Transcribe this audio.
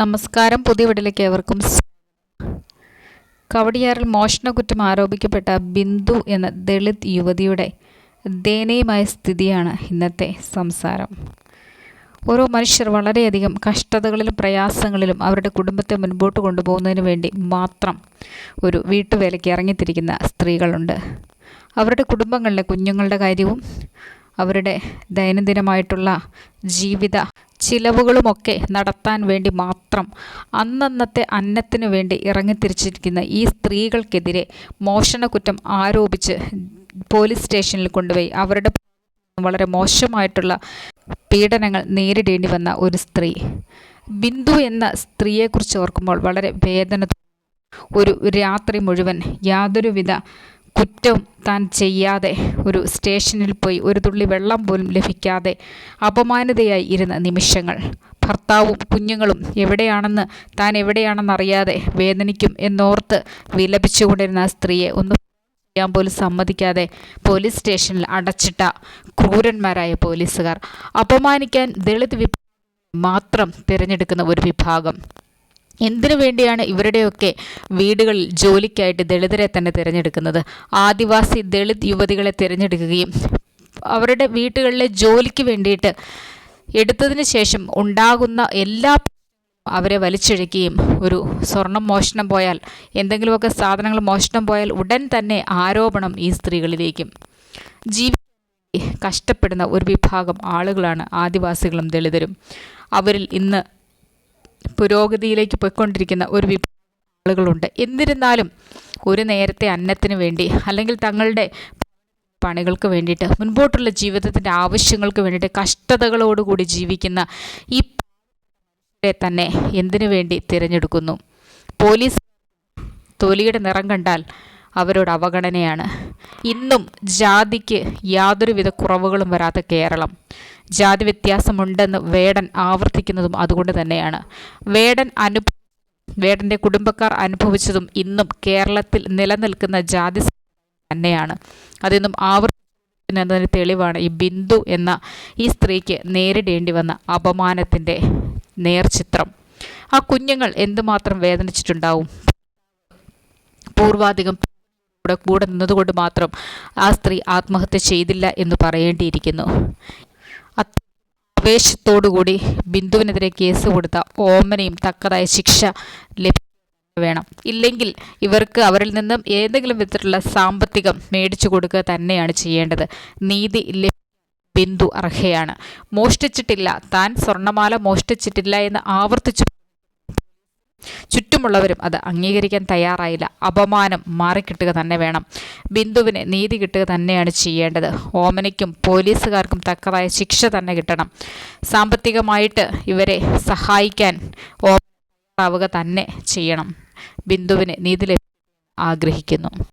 നമസ്കാരം. പുതിയ വീട്ടിലേക്ക് ഏവർക്കും കവടിയാറിൽ മോഷണക്കുറ്റം ആരോപിക്കപ്പെട്ട ബിന്ദു എന്ന ദളിത് യുവതിയുടെ ദയനീയമായ സ്ഥിതിയാണ് ഇന്നത്തെ സംസാരം. ഓരോ മനുഷ്യർ വളരെയധികം കഷ്ടതകളിലും പ്രയാസങ്ങളിലും അവരുടെ കുടുംബത്തെ മുൻപോട്ട് കൊണ്ടുപോകുന്നതിന് വേണ്ടി മാത്രം ഒരു വീട്ടുവേലയ്ക്ക് ഇറങ്ങിത്തിരിക്കുന്ന സ്ത്രീകളുണ്ട്. അവരുടെ കുടുംബങ്ങളിലെ കുഞ്ഞുങ്ങളുടെ കാര്യവും അവരുടെ ദൈനംദിനമായിട്ടുള്ള ജീവിത ചിലവുകളുമൊക്കെ നടത്താൻ വേണ്ടി മാത്രം അന്നന്നത്തെ അന്നത്തിനു വേണ്ടി ഇറങ്ങിത്തിരിച്ചിരിക്കുന്ന ഈ സ്ത്രീകൾക്കെതിരെ മോഷണക്കുറ്റം ആരോപിച്ച് പോലീസ് സ്റ്റേഷനിൽ കൊണ്ടുപോയി. അവരുടെ വളരെ മോശമായിട്ടുള്ള പീഡനങ്ങൾ നേരിടേണ്ടി വന്ന ഒരു സ്ത്രീ. ബിന്ദു എന്ന സ്ത്രീയെക്കുറിച്ച് ഓർക്കുമ്പോൾ വളരെ വേദന ഒരു രാത്രി മുഴുവൻ യാതൊരുവിധ കുറ്റവും താൻ ചെയ്യാതെ ഒരു സ്റ്റേഷനിൽ പോയി ഒരു തുള്ളി വെള്ളം പോലും ലഭിക്കാതെ അപമാനിതയായി ഇരുന്ന നിമിഷങ്ങൾ. ഭർത്താവും കുഞ്ഞുങ്ങളും എവിടെയാണെന്ന് താൻ എവിടെയാണെന്നറിയാതെ വേദനിക്കും എന്നോർത്ത് വിലപിച്ചുകൊണ്ടിരുന്ന സ്ത്രീയെ ഒന്ന് ചെയ്യാൻ പോലും സമ്മതിക്കാതെ പോലീസ് സ്റ്റേഷനിൽ അടച്ചിട്ട ക്രൂരന്മാരായ പോലീസുകാർ. അപമാനിക്കാൻ ദളിത് വിഭാഗം മാത്രം തിരഞ്ഞെടുക്കുന്ന ഒരു വിഭാഗം. എന്തിനു വേണ്ടിയാണ് ഇവരുടെയൊക്കെ വീടുകളിൽ ജോലിക്കായിട്ട് ദളിതരെ തന്നെ തിരഞ്ഞെടുക്കുന്നത്? ആദിവാസി ദളിത് യുവതികളെ തിരഞ്ഞെടുക്കുകയും അവരുടെ വീട്ടുകളിലെ ജോലിക്ക് വേണ്ടിയിട്ട് എടുത്തതിന് ശേഷം ഉണ്ടാകുന്ന എല്ലാ അവരെ വലിച്ചിഴക്കുകയും ഒരു സ്വർണം മോഷണം പോയാൽ എന്തെങ്കിലുമൊക്കെ സാധനങ്ങൾ മോഷണം പോയാൽ ഉടൻ തന്നെ ആരോപണം ഈ സ്ത്രീകളിലേക്കും. ജീവി കഷ്ടപ്പെടുന്ന ഒരു വിഭാഗം ആളുകളാണ് ആദിവാസികളും ദളിതരും. അവരിൽ ഇന്ന് പുരോഗതിയിലേക്ക് പോയിക്കൊണ്ടിരിക്കുന്ന ഒരു വിഭാഗം ആളുകളുണ്ട്. എന്നിരുന്നാലും ഒരു നേരത്തെ അന്നത്തിന് വേണ്ടി അല്ലെങ്കിൽ തങ്ങളുടെ പണികൾക്ക് വേണ്ടിയിട്ട് മുൻപോട്ടുള്ള ജീവിതത്തിന്റെ ആവശ്യങ്ങൾക്ക് വേണ്ടിയിട്ട് കഷ്ടതകളോടുകൂടി ജീവിക്കുന്ന ഈ തന്നെ എന്തിനു വേണ്ടി തിരഞ്ഞെടുക്കുന്നു? പോലീസ് തൊലിയുടെ നിറം കണ്ടാൽ അവരോട് അവഗണനയാണ്. ഇന്നും ജാതിക്ക് യാതൊരുവിധ കുറവുകളും വരാത്ത കേരളം. ജാതി വ്യത്യാസമുണ്ടെന്ന് വേടൻ ആവർത്തിക്കുന്നതും അതുകൊണ്ട് തന്നെയാണ്. വേടൻ അനു വേടന്റെ കുടുംബക്കാർ അനുഭവിച്ചതും ഇന്നും കേരളത്തിൽ നിലനിൽക്കുന്ന ജാതി തന്നെയാണ്. അതിന്നും ആവർത്തിക്കുന്നതിന് തെളിവാണ് ഈ ബിന്ദു എന്ന ഈ സ്ത്രീക്ക് നേരിടേണ്ടി വന്ന അപമാനത്തിന്റെ നേർചിത്രം. ആ കുഞ്ഞുങ്ങൾ എന്തുമാത്രം വേദനിച്ചിട്ടുണ്ടാവും? പൂർവാധികം കൂടെ കൂടെ നിന്നതുകൊണ്ട് മാത്രം ആ സ്ത്രീ ആത്മഹത്യ ചെയ്തില്ല എന്ന് പറയേണ്ടിയിരിക്കുന്നു. ആവേശത്തോടുകൂടി ബിന്ദുവിനെതിരെ കേസ് കൊടുത്ത ഓമനയും തക്കതായ ശിക്ഷ വേണം. ഇല്ലെങ്കിൽ ഇവർക്ക് അവരിൽ നിന്നും ഏതെങ്കിലും വിധത്തിലുള്ള സാമ്പത്തികം മേടിച്ചു കൊടുക്കുക തന്നെയാണ് ചെയ്യേണ്ടത്. നീതി ബിന്ദു അർഹയാണ്. മോഷ്ടിച്ചിട്ടില്ല. താൻ സ്വർണമാല മോഷ്ടിച്ചിട്ടില്ല എന്ന് ആവർത്തിച്ചു ചുറ്റുമുള്ളവരും അത് അംഗീകരിക്കാൻ തയ്യാറായില്ല. അപമാനം മാറിക്കിട്ടുക തന്നെ വേണം. ബിന്ദുവിന് നീതി കിട്ടുക തന്നെയാണ് ചെയ്യേണ്ടത്. ഓമനയ്ക്കും പോലീസുകാർക്കും തക്കതായ ശിക്ഷ തന്നെ കിട്ടണം. സാമ്പത്തികമായിട്ട് ഇവരെ സഹായിക്കാൻ ഓമനാവുക തന്നെ ചെയ്യണം. ബിന്ദുവിന് നീതി ആഗ്രഹിക്കുന്നു.